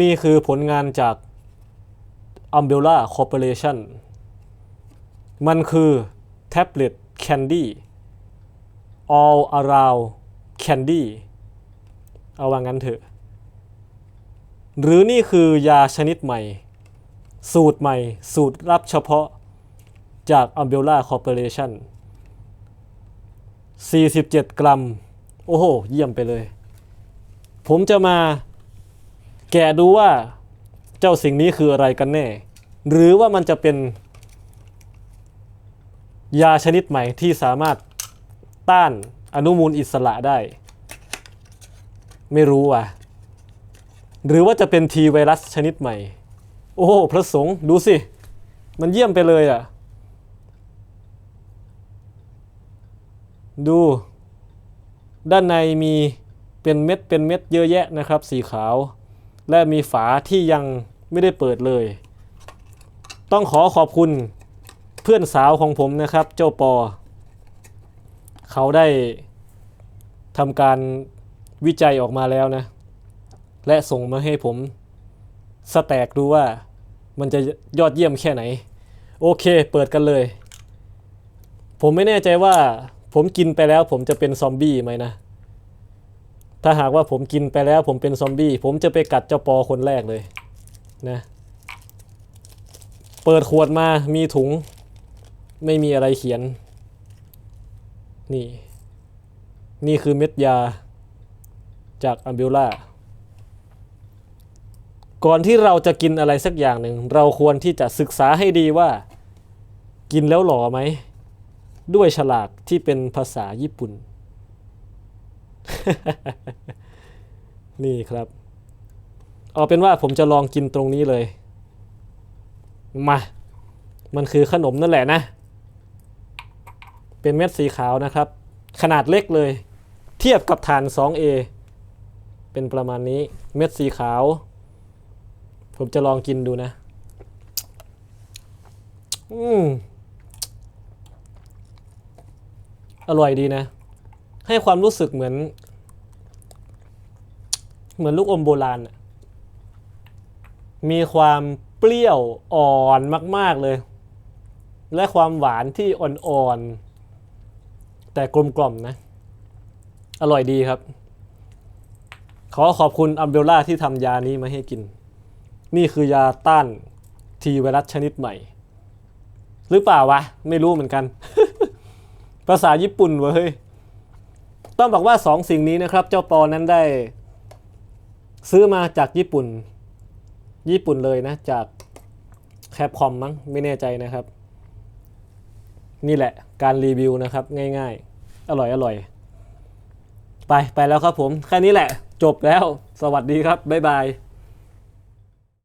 นี่คือผลงานจาก Umbrella Corporation มันคือ Tablet Candy All Around Candy เอาว่างั้นเถอะ หรือนี่คือยาชนิดใหม่ สูตรใหม่ สูตรลับเฉพาะจาก Umbrella Corporation 47 กรัม โอ้โห เยี่ยมไปเลย ผมจะมา แกะดูว่าเจ้าสิ่งนี้คืออะไรกันแน่ หรือว่ามันจะเป็น ยาชนิดใหม่ที่สามารถต้านอนุมูลอิสระได้ ไม่รู้อะ หรือว่าจะเป็นทีไวรัสชนิดใหม่ โอ้พระสงฆ์ดูสิ มันเยี่ยมไปเลยอะ ดู ด้านในมีเป็นเม็ดเป็นเม็ดเยอะแยะนะครับ สีขาว และมีฝาที่ยังไม่ได้เปิดเลย ต้องขอขอบคุณเพื่อนสาวของผมนะครับ เจ้าปอ เขาได้ทำการวิจัยออกมาแล้วนะ และส่งมาให้ผมสแตกดูว่ามันจะยอดเยี่ยมแค่ไหน โอเค เปิดกันเลย ผมไม่แน่ใจว่าผมกินไปแล้วผมจะเป็นซอมบี้ไหมนะ ถ้าหากว่าผมกินไปแล้วผมเป็นซอมบี้ผมจะไปกัดเจ้าปอคนแรกเลยนะเปิดขวดมามีถุง ไม่มีอะไรเขียน นี่ นี่คือเม็ดยาจากอัมบิล่าก่อนที่เราจะกินอะไรสักอย่างหนึ่ง เราควรที่จะศึกษาให้ดีว่า กินแล้วหล่อไหม ด้วยฉลากที่เป็นภาษาญี่ปุ่น นี่ครับ เอาเป็นว่าผมจะลองกินตรงนี้เลย มา มันคือขนมนั่นแหละนะ เป็นเม็ดสีขาวนะครับ ขนาดเล็กเลย เทียบกับฐาน 2A เป็นประมาณนี้ เม็ดสีขาว ผมจะลองกินดูนะ อืมอร่อยดีนะ ให้ความรู้สึกเหมือน เหมือนลูกอมโบราณมีความเปรี้ยวอ่อนมาก ๆเลย และความหวานที่อ่อนๆ แต่กลมกล่อมนะ อร่อยดีครับ ขอขอบคุณอัมเบลล่าที่ทำยานี้มาให้กิน นี่คือยาต้านทีไวรัสชนิดใหม่ หรือเปล่าวะ ไม่รู้เหมือนกัน ภาษาญี่ปุ่นเว้ยต้องบอกว่าสองสิ่งนี้นะครับ เจ้าปอนั้นได้ ซื้อมาจากญี่ปุ่น ญี่ปุ่นเลยนะ จากแคปคอมมั้งไม่แน่ใจนะครับ นี่แหละการรีวิวนะครับ ง่ายๆ อร่อยอร่อยไป ไปแล้วครับผม แค่นี้แหละ จบแล้ว สวัสดีครับ บ๊ายบาย